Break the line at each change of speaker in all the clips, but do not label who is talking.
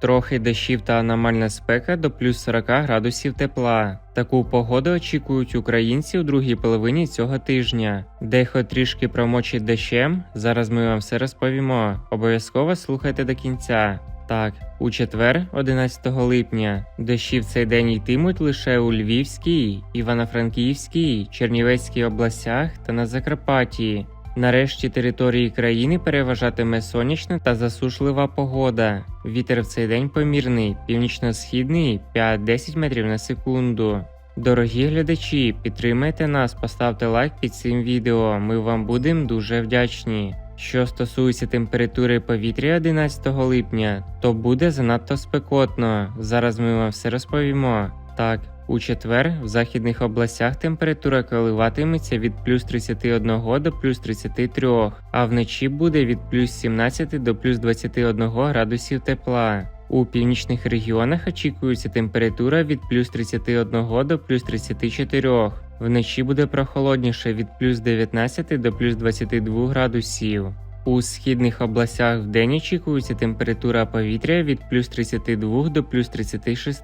Трохи дощів та аномальна спека до плюс 40 градусів тепла. Таку погоду очікують українці у другій половині цього тижня. Дехо трішки промочить дощем. Зараз ми вам все розповімо. Обов'язково слухайте до кінця. Так, у четвер, 11 липня, дощі в цей день йтимуть лише у Львівській, Івано-Франківській, Чернівецькій областях та на Закарпатті. Нарешті території країни переважатиме сонячна та засушлива погода. Вітер в цей день помірний, північно-східний 5-10 метрів на секунду. Дорогі глядачі, підтримайте нас, поставте лайк під цим відео. Ми вам будемо дуже вдячні. Що стосується температури повітря 11 липня, то буде занадто спекотно. Зараз ми вам все розповімо. Так, у четвер в західних областях температура коливатиметься від плюс 31 до плюс 33, а вночі буде від плюс 17 до плюс 21 градусів тепла. У північних регіонах очікується температура від плюс 31 до плюс 34. Вночі буде прохолодніше від плюс 19 до плюс 22 градусів. У східних областях вдень очікується температура повітря від плюс 32 до плюс 36,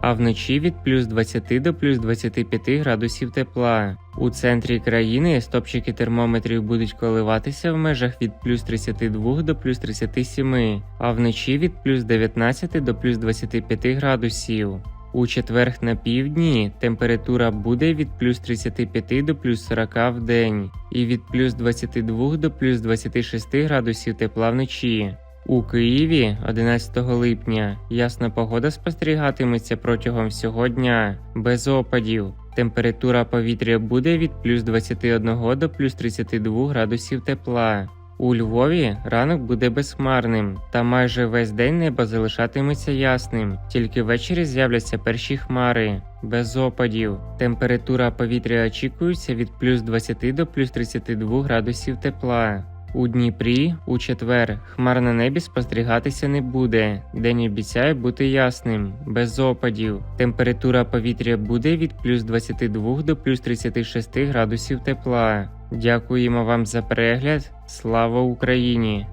а вночі від плюс 20 до плюс 25 градусів тепла. У центрі країни стопчики термометрів будуть коливатися в межах від плюс 32 до плюс 37, а вночі від плюс 19 до плюс 25 градусів. У четверг на півдні температура буде від плюс 35 до плюс 40 в день і від плюс 22 до плюс 26 градусів тепла вночі. У Києві 11 липня ясна погода спостерігатиметься протягом всього дня, без опадів. Температура повітря буде від плюс 21 до плюс 32 градусів тепла. У Львові ранок буде безхмарним, та майже весь день небо залишатиметься ясним, тільки ввечері з'являться перші хмари, без опадів. Температура повітря очікується від плюс 20 до плюс 32 градусів тепла. У Дніпрі у четвер хмар на небі спостерігатися не буде. День обіцяє бути ясним, без опадів. Температура повітря буде від плюс 22 до плюс 36 градусів тепла. Дякуємо вам за перегляд. Слава Україні!